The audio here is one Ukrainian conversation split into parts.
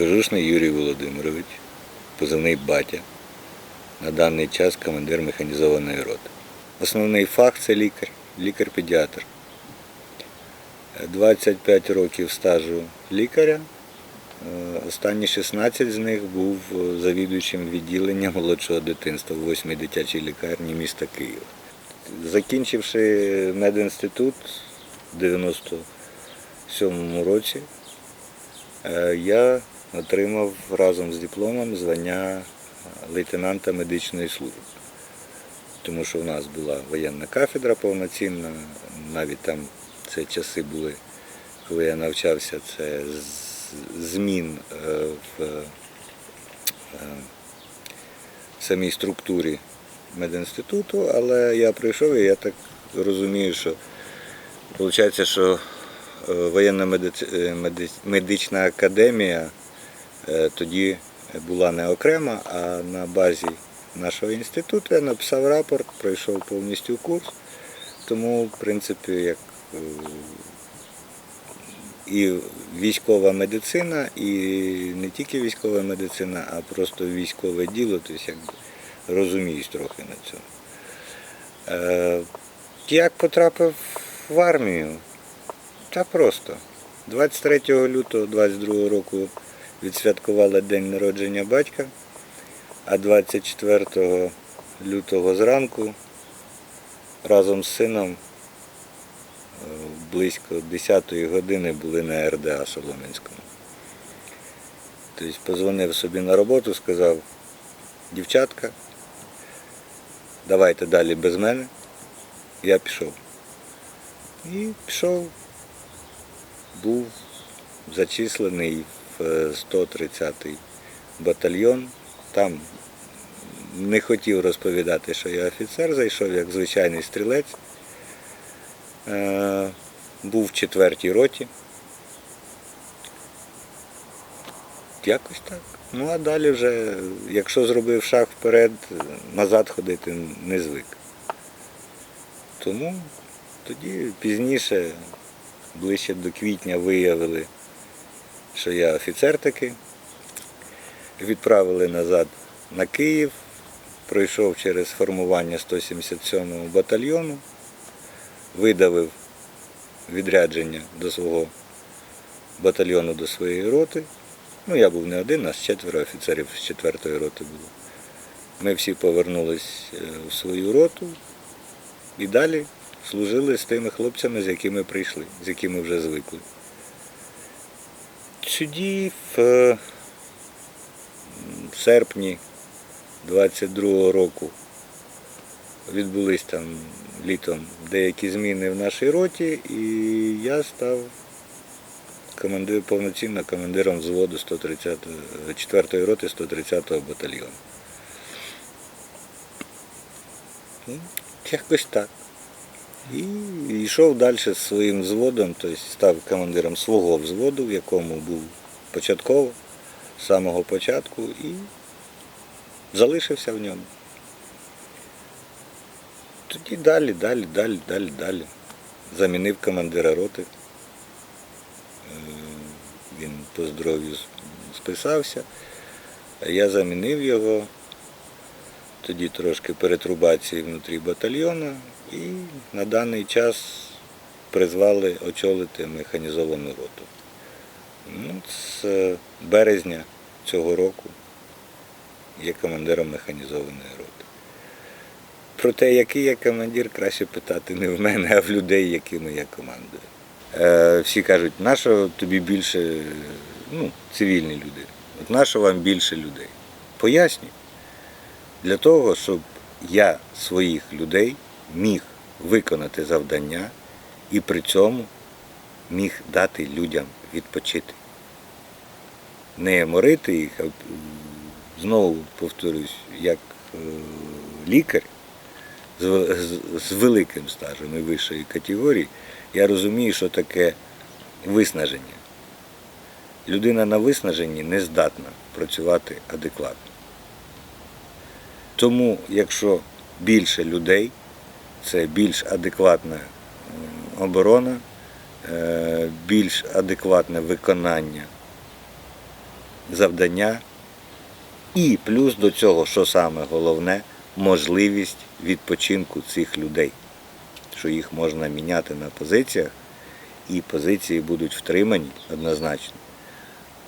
Кожушний Юрій Володимирович, позивний батя, на даний час командир механізованої роти. Основний фах це лікар, лікар-педіатр. 25 років стажу лікаря. Е, Останні 16 з них був завідуючим відділенням молодшого дитинства в 8-й дитячій лікарні міста Києва. Закінчивши медінститут в 97-му році, е, я отримав разом з дипломом звання лейтенанта медичної служби. Тому що в нас була воєнна кафедра повноцінна, навіть там це часи були, коли я навчався, це змін е, в е, самій структурі медінституту, але я прийшов і я так розумію, що виходить, що е, воєнна е, медична академія е, тоді була не окрема, а на базі нашого інституту я написав рапорт, пройшов повністю курс. Тому, в принципі, як е, і військова медицина, і не тільки військова медицина, а просто військове діло, тобто якби розуміюсь трохи на цьому. Е, як потрапив в армію? Та просто. 23 лютого 22 року відсвяткували день народження батька, а 24 лютого зранку разом з сином е, близько 10 години були на РДА Солом'янському. Тобто позвонив собі на роботу, сказав, дівчатка, давайте далі без мене. Я пішов. І пішов, був зачислений 130-й батальйон. Там не хотів розповідати, що я офіцер, зайшов як звичайний стрілець. Е, Був в четвертій роті. Якось так. Ну а далі вже, якщо зробив шаг вперед, назад ходити не звик. Тому тоді пізніше, ближче до квітня, виявили, що я офіцер таки. Відправили назад на Київ, пройшов через формування 177-го батальйону, видавив відрядження до свого батальйону, до своєї роти. Ну, я був не один, нас четверо офіцерів з четвертої роти було. Ми всі повернулись е, в свою роту і далі служили з тими хлопцями, з якими прийшли, з якими вже звикли. Е, в серпні 22-го року відбулись там літом деякі зміни в нашій роті, і я став командир, повноцінно командиром взводу 130, 4-ї роти 130-го батальйону. Ну, Якось так. І йшов далі з своїм взводом, тобто став командиром свого взводу, в якому був початково, з самого початку, і залишився в ньому. Тоді далі, далі, далі, далі, далі. Замінив командира роти. Е, Він по здоров'ю списався. Я замінив його. Тоді трошки перетрубації внутрі батальйону і на даний час призвали очолити механізовану роту. Ну, з березня цього року є командиром механізованої роти. Про те, який я командир, краще питати не в мене, а в людей, якими я командую. Е, всі кажуть, нащо тобі більше ну, цивільні люди, от нащо вам більше людей? Пояснюю. Для того, щоб я своїх людей міг виконати завдання і при цьому міг дати людям відпочити. Не морити їх, а знову повторюсь, як е, лікар з, великим стажем і вищої категорії, я розумію, що таке виснаження. Людина на виснаженні не здатна працювати адекватно. Тому, якщо більше людей, це більш адекватна оборона, е, більш адекватне виконання завдання. І плюс до цього, що саме головне, можливість відпочинку цих людей, що їх можна міняти на позиціях, і позиції будуть втримані однозначно.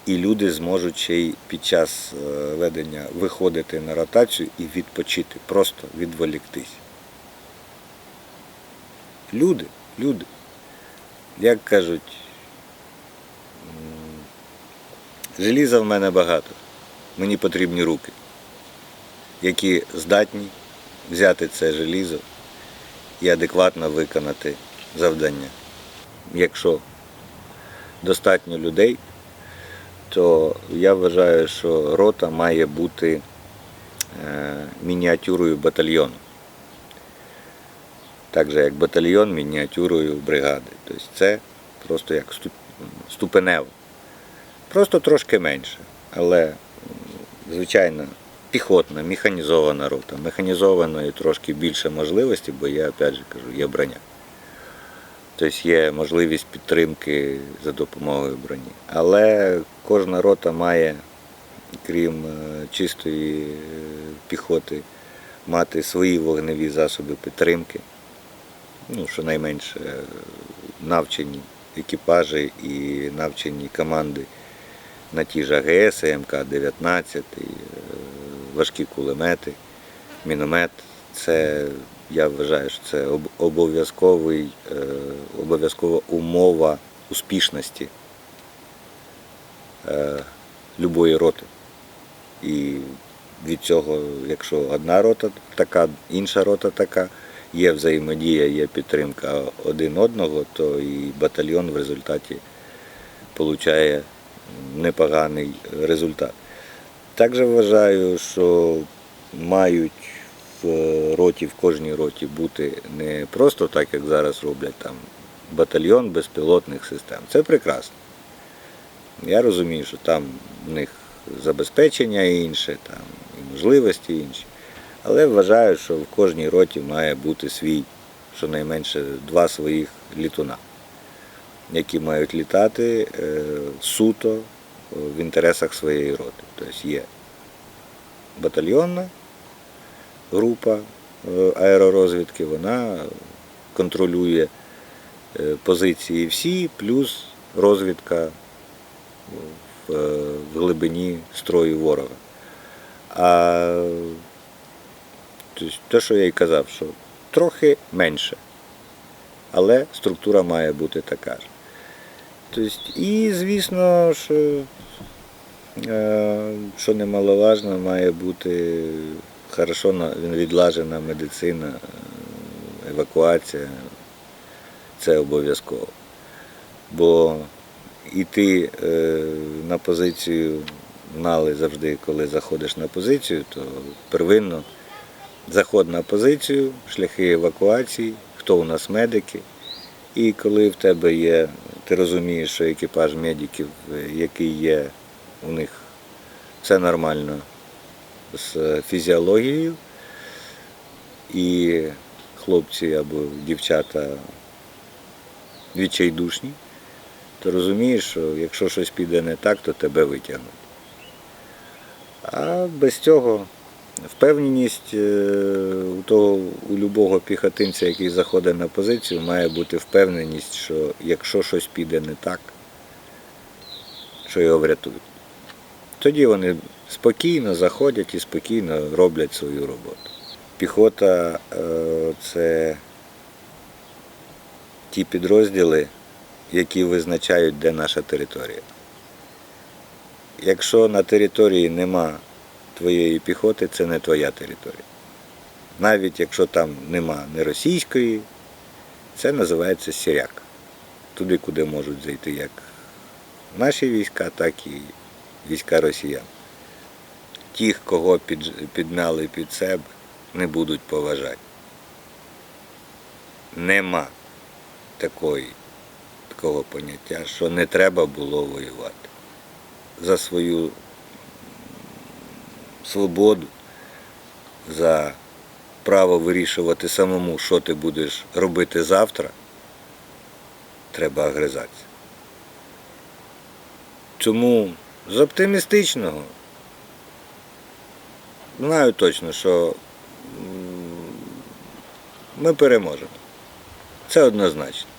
І люди зможуть ще й під час е, ведення виходити на ротацію і відпочити, просто відволіктись. Люди, люди. Як кажуть, желіза в мене багато. Мені потрібні руки, які здатні взяти це желізо і адекватно виконати завдання. Якщо достатньо людей, то я вважаю, що рота має бути е, мініатюрою батальйону. Так як батальйон мініатюрою бригади. Тобто це просто як ступенево. Просто трошки менше. Але, звичайно, піхотна, механізована рота. Механізованої трошки більше можливості, бо я опять же кажу, є броня. Тобто є можливість підтримки за допомогою броні. Але кожна рота має, крім е, чистої е, піхоти, мати свої вогневі засоби підтримки. Ну, щонайменше е, навчені екіпажі і навчені команди на ті ж АГС, МК-19, е, важкі кулемети, міномет. Це, я вважаю, що це обов'язковий, е, обов'язкова умова успішності любої роти. І від цього, якщо одна рота така, інша рота така, є взаємодія, є підтримка один одного, то і батальйон в результаті отримує непоганий результат. Також вважаю, що мають в роті, в кожній роті бути не просто так, як зараз роблять там батальйон безпілотних систем. Це прекрасно. Я розумію, що там в них забезпечення інше, там і можливості інші. Але вважаю, що в кожній роті має бути свій, щонайменше два своїх літуна, які мають літати е, суто е, в інтересах своєї роти. Тобто є батальйонна група е, аеророзвідки, вона контролює позиції всі, плюс розвідка в глибині строю ворога. А тобто, те, що я й казав, що трохи менше, але структура має бути така ж. Тобто, і, звісно, що, е, що немаловажно, має бути хорошо відлажена медицина, евакуація. Це обов'язково. Бо йти е, на позицію знали завжди, коли заходиш на позицію, то первинно заход на позицію, шляхи евакуації, хто у нас медики. І коли в тебе є, ти розумієш, що екіпаж медиків, е, який є, у них все нормально з фізіологією, і хлопці або дівчата відчайдушні, то розумієш, що якщо щось піде не так, то тебе витягнуть. А без цього впевненість е, у того у любого піхотинця, який заходить на позицію, має бути впевненість, що якщо щось піде не так, що його врятують. Тоді вони спокійно заходять і спокійно роблять свою роботу. Піхота е, це ті підрозділи, які визначають, де наша територія. Якщо на території нема твоєї піхоти, це не твоя територія. Навіть якщо там нема не російської, це називається сіряк. Туди, куди можуть зайти як наші війська, так і війська росіян. Тих, кого під, підмяли під себе, не будуть поважати. Нема такої, такого поняття, що не треба було воювати. За свою свободу, за право вирішувати самому, що ти будеш робити завтра, треба огризатися. Тому З оптимістичного. Знаю точно, що ми переможемо. Це однозначно.